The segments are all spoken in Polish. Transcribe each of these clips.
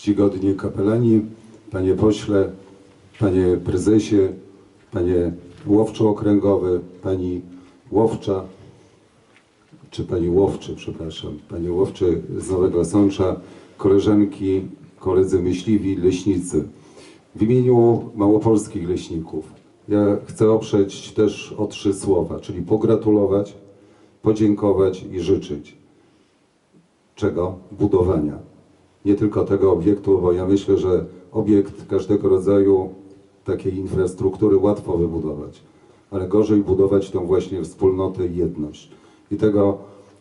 czcigodni kapelani, panie pośle, panie prezesie, panie łowczo okręgowy, pani łowcza, czy pani łowczy, przepraszam, pani łowczy z Nowego Sącza, koleżanki, koledzy myśliwi, leśnicy. W imieniu małopolskich leśników ja chcę oprzeć też o trzy słowa, czyli pogratulować, podziękować i życzyć. Czego? Budowania. Nie tylko tego obiektu, bo ja myślę, że obiekt każdego rodzaju takiej infrastruktury łatwo wybudować, ale gorzej budować tą właśnie wspólnotę i jedność. I tego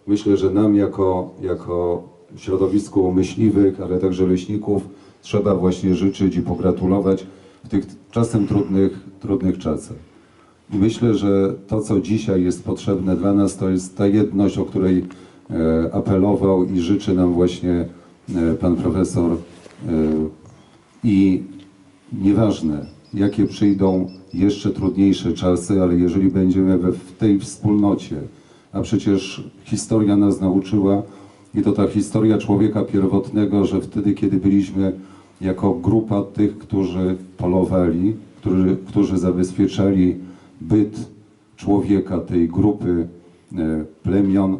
myślę, że nam jako, jako środowisku myśliwych, ale także leśników trzeba właśnie życzyć i pogratulować w tych czasem trudnych, trudnych czasach. I myślę, że to, co dzisiaj jest potrzebne dla nas, to jest ta jedność, o której e, apelował i życzy nam właśnie pan profesor. E, I nieważne, jakie przyjdą jeszcze trudniejsze czasy, ale jeżeli będziemy we, w tej wspólnocie, a przecież historia nas nauczyła, i to ta historia człowieka pierwotnego, że wtedy, kiedy byliśmy jako grupa tych, którzy polowali, którzy, którzy zabezpieczali byt człowieka, tej grupy e, plemion,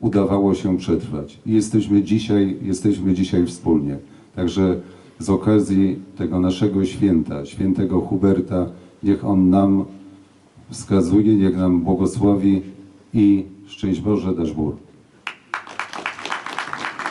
udawało się przetrwać. I jesteśmy dzisiaj, jesteśmy dzisiaj wspólnie. Także z okazji tego naszego święta, świętego Huberta, niech on nam wskazuje, niech nam błogosławi i szczęść Boże, dasz Bóg.